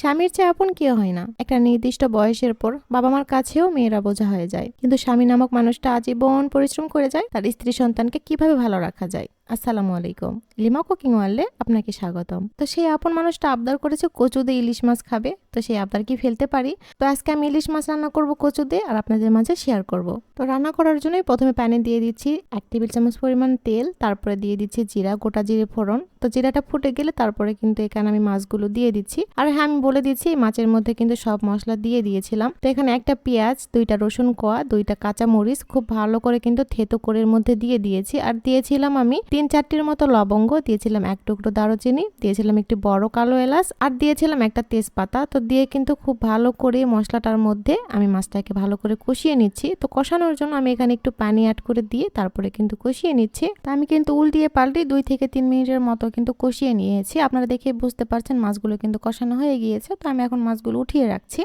স্বামীর চেয়ে আপন কেউ হয় না। একটা নির্দিষ্ট বয়সের পর বাবা মার কাছেও মেয়েরা বোঝা হয়ে যায়। কিন্তু স্বামী নামক মানুষটা আজীবন পরিশ্রম করে যায়, তার স্ত্রী সন্তানকে কীভাবে ভালো রাখা যায়? আসসালামু আলাইকুম। লিমা কুকিং ওয়ার্ল্ডে আপনাকে স্বাগতম। তো সেই আপন মানুষটা আবদার করেছে কচু দিয়ে ইলিশ মাছ খাবে। তো সেই আবদার কি ফেলতে পারি? তো আজকে আমি ইলিশ মাছ রান্না করব কচু দিয়ে আর আপনাদের মাঝে শেয়ার করব। তো রান্না করার জন্যই প্রথমে প্যানে দিয়ে দিচ্ছি এক টেবিল চামচ পরিমাণ তেল, তারপরে দিয়ে দিচ্ছি জিরা, গোটা জিরে ফোড়ন। তো জিরাটা ফুটে গেলে তারপরে কিন্তু এখানে আমি মাছগুলো দিয়ে দিচ্ছি। আর হ্যাঁ আমি বলে দিচ্ছি এই মাছের মধ্যে কিন্তু সব মশলা দিয়ে দিয়েছিলাম। তো এখানে একটা পেঁয়াজ, দুইটা রসুন কোয়া, দুইটা কাঁচা মরিচ খুব ভালো করে কিন্তু থেতো করে এর মধ্যে দিয়ে দিয়েছি। আর দিয়েছিলাম আমি তিন চারটির মতো লবঙ্গ, দিয়েছিলাম এক টুকরো দারুচিনি, দিয়েছিলাম একটি বড় কালো এলাচ, আর দিয়েছিলাম একটা তেজপাতা। তো দিয়ে কিন্তু খুব ভালো করে মশলাটার মধ্যে আমি মাছটাকে ভালো করে কষিয়ে নিচ্ছি। তো কষানোর জন্য আমি এখানে একটু পানি অ্যাড করে দিয়ে তারপরে কিন্তু কষিয়ে নিচ্ছি। তো আমি কিন্তু উল্টিয়ে পাল্টে দুই থেকে তিন মিনিটের মতো কিন্তু কষিয়ে নিয়েছি। আপনারা দেখে বুঝতে পারছেন মাছগুলো কিন্তু কষানো হয়ে গিয়েছে। তো আমি এখন মাছগুলো উঠিয়ে রাখছি।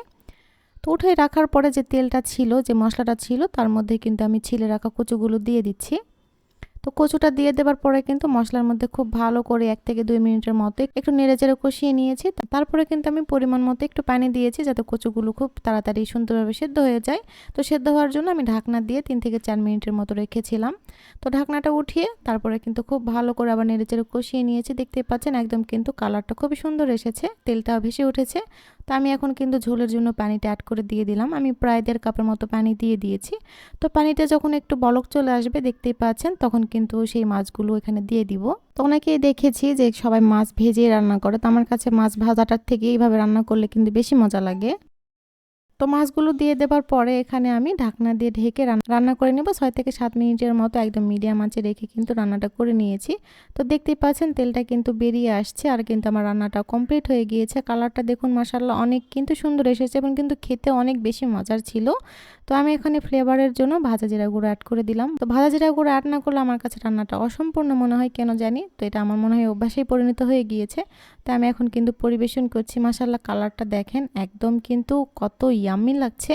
তো উঠে রাখার পরে যে তেলটা ছিল, যে মশলাটা ছিল, তার মধ্যে কিন্তু আমি ছিলে রাখা কচুগুলো দিয়ে দিচ্ছি। কচুটা দিয়ে দেওয়ার পরে কিন্তু মশলার মধ্যে খুব ভালো করে এক থেকে দুই মিনিটের মতো একটু নেড়ে চেড়ে কষিয়ে নিয়েছি। তারপরে কিন্তু আমি পরিমাণ মতো একটু পানি দিয়েছি যাতে কচুগুলো খুব তাড়াতাড়ি সুন্দরভাবে সেদ্ধ হয়ে যায়। তো সেদ্ধ হওয়ার জন্য আমি ঢাকনা দিয়ে তিন থেকে চার মিনিটের মতো রেখেছিলাম। তো ঢাকনাটা উঠিয়ে তারপরে কিন্তু খুব ভালো করে আবার নেড়ে চেড়ে কষিয়ে নিয়েছি। দেখতে পাচ্ছেন একদম কিন্তু কালারটা খুবই সুন্দর এসেছে, তেলটাও ভেসে উঠেছে। তো আমি এখন কিন্তু ঝোলের জন্য পানিটা অ্যাড করে দিয়ে দিলাম। আমি প্রায় দেড় কাপের মতো পানি দিয়ে দিয়েছি। তো পানিটা যখন একটু বলক চলে আসবে, দেখতেই পাচ্ছেন, তখন কিন্তু সেই মাছগুলো এখানে দিয়ে দিব। তো অনেকেই দেখেছি যে সবাই মাছ ভেজে রান্না করে। তো আমার কাছে মাছ ভাজাটার থেকে এইভাবে রান্না করলে কিন্তু বেশি মজা লাগে। তো মাছগুলো দিয়ে দেবার পরে এখানে আমি ঢাকনা দিয়ে ঢেকে রান্না করে নেব। ছয় থেকে সাত মিনিটের মতো একদম মিডিয়াম আঁচে রেখে কিন্তু রান্নাটা করে নিয়েছি। তো দেখতেই পাচ্ছেন তেলটা কিন্তু বেরিয়ে আসছে আর কিন্তু আমার রান্নাটা কমপ্লিট হয়ে গিয়েছে। কালারটা দেখুন মাসাল্লাহ অনেক কিন্তু সুন্দর এসেছে এবং কিন্তু খেতে অনেক বেশি মজার ছিল। তো আমি এখানে ফ্লেভারের জন্য ভাজা জিরা গুঁড়ো অ্যাড করে দিলাম। তো ভাজা জিরা গুঁড়ো অ্যাড না করলে আমার কাছে রান্নাটা অসম্পূর্ণ মনে হয়, কেন জানি? তো এটা আমার মনে হয় অভ্যাসেই পরিণত হয়ে গিয়েছে। তো আমি এখন কিন্তু পরিবেশন করছি। মাসাল্লাহ কালারটা দেখেন, একদম কিন্তু কত ইয়াম্মি লাগছে।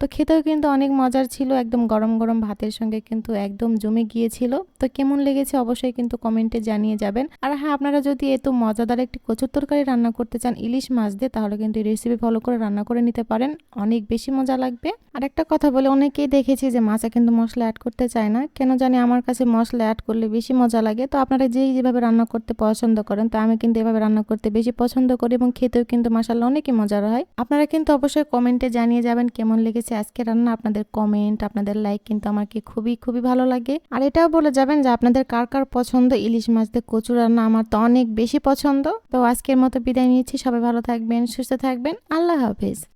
তো খেতেও কিন্তু অনেক মজার ছিল, একদম গরম গরম ভাতের সঙ্গে কিন্তু একদম জমে গিয়েছিল। তো কেমন লেগেছে অবশ্যই কিন্তু কমেন্টে জানিয়ে যাবেন। আর হ্যাঁ আপনারা যদি এত মজাদার একটি কচুর তরকারি রান্না করতে চান ইলিশ মাছ দিয়ে, তাহলে কিন্তু এই রেসিপি ফলো করে রান্না করে নিতে পারেন। অনেক বেশি মজা লাগবে। আর একটা কথা বলে, অনেকেই দেখেছি যে মাছে কিন্তু মশলা অ্যাড করতে চায় না। কেন জানি আমার কাছে মশলা অ্যাড করলে বেশি মজা লাগে। তো আপনারা যেই যেভাবে রান্না করতে পছন্দ করেন, তো আমি কিন্তু এভাবে রান্না করতে বেশি পছন্দ করি এবং খেতেও কিন্তু মাসাল্লাহ অনেকই মজার হয়। আপনারা কিন্তু অবশ্যই কমেন্টে জানিয়ে যাবেন কেমন লেগেছে আজকে রান্না, আপনাদের কমেন্ট, আপনাদের লাইক কিন্তু আমাকে খুবই খুবই ভালো লাগে। আর এটাও বলে যাবেন যে আপনাদের কার কার পছন্দ? ইলিশ মাছ দিয়ে কচু রান্না আমার তো অনেক বেশি পছন্দ। তো আজকের মতো বিদায় নিয়েছি সবাই ভালো থাকবেন, সুস্থ থাকবেন, আল্লাহ হাফিজ।